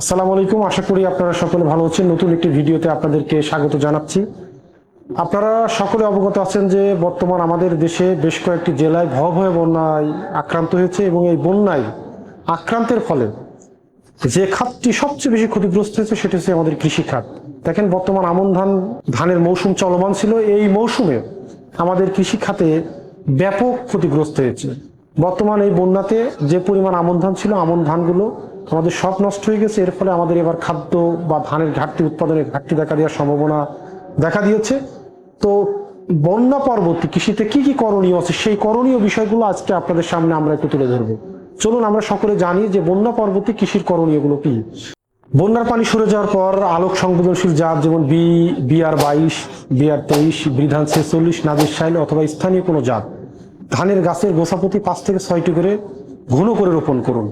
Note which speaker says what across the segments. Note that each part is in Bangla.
Speaker 1: আসসালামু আলাইকুম। আশা করি আপনারা সকলে ভালো আছেন। নতুন একটি ভিডিওতে আপনাদেরকে স্বাগত জানাচ্ছি। আপনারা সকলে অবগত আছেন যে বর্তমান আমাদের দেশে বেশ কয়েকটি জেলায় ভয়াবহ বন্যায় আক্রান্ত হয়েছে এবং এই বন্যায় আক্রান্তের ফলে যে খাতটি সবচেয়ে বেশি ক্ষতিগ্রস্ত হয়েছে সেটা হচ্ছে আমাদের কৃষি খাত। দেখেন, বর্তমান আমন ধান, ধানের মৌসুম চলমান ছিল। এই মৌসুমে আমাদের কৃষি খাতে ব্যাপক ক্ষতিগ্রস্ত হয়েছে। বর্তমান এই বন্যাতে যে পরিমাণ আমন ধান ছিল, আমন ধানগুলো আমাদের সব নষ্ট হয়ে গেছে, এর ফলে আমাদের এবার খাদ্য বা ধানের ঘাটতি, উৎপাদনের ঘাটতি দেখা দেওয়ার সম্ভাবনা দেখা দিয়েছে। তো বন্যা পরবর্তী কৃষিতে কি কি করণীয় আছে, সেই করণীয় বিষয়গুলো আজকে আপনাদের সামনে আমরা একটু তুলে ধরবো। চলুন আমরা সকলে জানি যে বন্যা পরবর্তী কৃষির করণীয়গুলো কি। বন্যার পানি সরে যাওয়ার পর আলোক সংবেদনশীল জাত যেমন বি, বিআর বাইশ, বিআর তেইশ, বিধান ছেচল্লিশ, নাজির সাইল অথবা স্থানীয় কোনো জাত। ধানের গাছের গোসাপতি পাঁচ থেকে ছয়টি করে ঘন করে রোপণ করুন।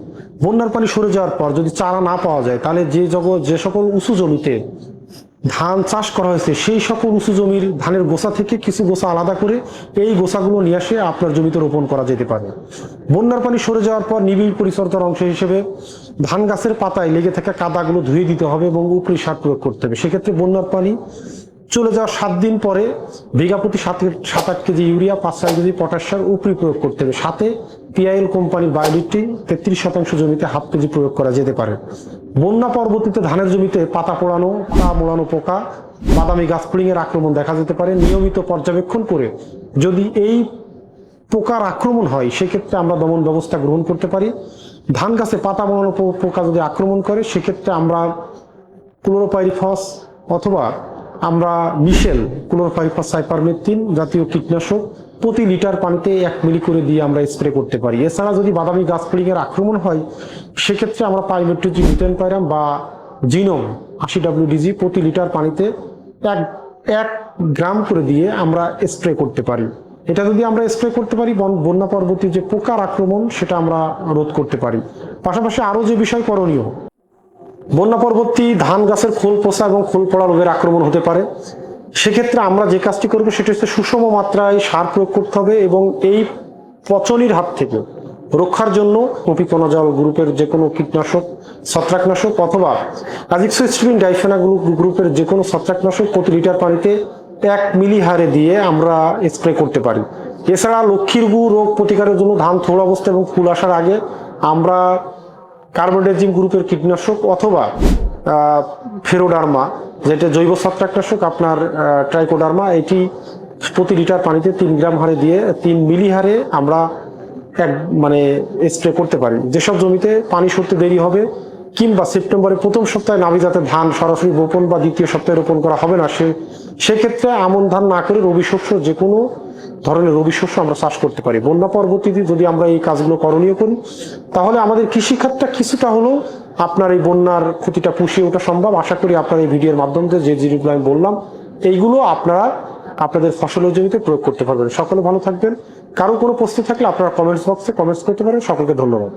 Speaker 1: বন্যার পানি সরে যাওয়ার পর যদি চারা না পাওয়া যায়, তাহলে যে জগৎ যে সকল উঁচু জমিতে ধান চাষ করা হয়েছে, সেই সকল উঁচু জমির ধানের গোছা থেকে কিছু গোসা আলাদা করে এই গোছাগুলো নিয়ে আসে আপনার জমিতে রোপণ করা যেতে পারে। বন্যার পানি সরে যাওয়ার পর নিবিড় পরিচর্যার অংশ হিসেবে ধান গাছের পাতায় লেগে থাকা কাদাগুলো ধুয়ে দিতে হবে এবং উপরি সার প্রয়োগ করতে হবে। সেক্ষেত্রে বন্যার পানি চলে যাওয়ার সাত দিন পরে বিঘা প্রতি সাত সাত আট কেজি ইউরিয়া, পাঁচ ছয় কেজি পটাশ সার উপরি প্রয়োগ করতে হবে। সাথে পিআইএল কোম্পানির বায়োলিটি তেত্রিশ শতাংশ জমিতে হাফ কেজি প্রয়োগ করা যেতে পারে। বন্যা পরবর্তীতে ধানের জমিতে পাতা পোড়ানো পা মোড়ানো পোকা, বাদামি গাছ এর আক্রমণ দেখা যেতে পারে। নিয়মিত পর্যবেক্ষণ করে যদি এই পোকার আক্রমণ হয়, সেক্ষেত্রে আমরা দমন ব্যবস্থা গ্রহণ করতে পারি। ধান গাছে পাতা মোড়ানো পোকা যদি আক্রমণ করে, সেক্ষেত্রে আমরা ক্লোরোপাইরিফস অথবা আমরা মিশেল ক্লোরোপাইরিফস সাইপারমেথিন জাতীয় কীটনাশক প্রতি লিটার পানিতে এক মিলি করে দিয়ে আমরা স্প্রে করতে পারি। এছাড়া যদি বাদামি গাছ এর আক্রমণ হয়, সেক্ষেত্রে আমরা পাইমেট্রোজি মিটেন পাইরাম বা জিনোম আশি ডাব্লিউডিজি প্রতি লিটার পানিতে এক এক গ্রাম করে দিয়ে আমরা স্প্রে করতে পারি। এটা যদি আমরা স্প্রে করতে পারি, বন- বন্যা পরবর্তী যে পোকার আক্রমণ, সেটা আমরা রোধ করতে পারি। পাশাপাশি আরও যে বিষয় করণীয় বন্যা পরবর্তী ধান গাছের খোল পচা এবং খোল পড়া রোগের আক্রমণ হতে পারে। সেক্ষেত্রে আমরা যে কাজটি করব সেটা হচ্ছে সুষম মাত্রায় সার প্রয়োগ করতে হবে এবং এই পচনির হাত থেকে রক্ষার জন্য কপিকোনাজল গ্রুপের যে কোনো কীটনাশক, ছত্রাকনাশক অথবা আজিক্সোস্ট্রিবিন ডাইফেনা গ্রুপের যে কোনো ছত্রাকনাশক প্রতি লিটার পানিতে এক মিলি হারে দিয়ে আমরা স্প্রে করতে পারি। এছাড়া লক্ষ্মীর গু রোগ প্রতিকারের জন্য ধান থোড় অবস্থা এবং ফুল আসার আগে আমরা কার্বোডেজিম গ্রুপের কীটনাশক অথবা ফেরোডার্মা, যেটা জৈব ছত্রাকনাশক, আপনার ট্রাইকোডার্মা, এটি প্রতি লিটার পানিতে তিন গ্রাম হারে দিয়ে তিন মিলি হারে আমরা এক মানে স্প্রে করতে পারি। যেসব জমিতে পানি সরতে দেরি হবে কিংবা সেপ্টেম্বরের প্রথম সপ্তাহে নাবি যাতে ধান সরাসরি রোপণ বা দ্বিতীয় সপ্তাহে রোপণ করা হবে না, সে, সেক্ষেত্রে আমন ধান না করে রবি শস্য যে কোনো ধরনের রবি শস্য আমরা চাষ করতে পারি। বন্যা পরবর্তীতে যদি আমরা এই কাজগুলো করণীয় করি, তাহলে আমাদের কৃষি খাতটা কিছুটা হলো আপনার এই বন্যার ক্ষতিটা পুষিয়ে ওঠা সম্ভব। আশা করি আপনার এই ভিডিওর মাধ্যমে যে জিনিসগুলো আমি বললাম, এইগুলো আপনারা আপনাদের ফসলের জমিতে প্রয়োগ করতে পারবেন। সকলে ভালো থাকবেন। কারও কোনো প্রশ্ন থাকলে আপনারা কমেন্টস বক্সে কমেন্টস করতে পারেন। সকলকে ধন্যবাদ।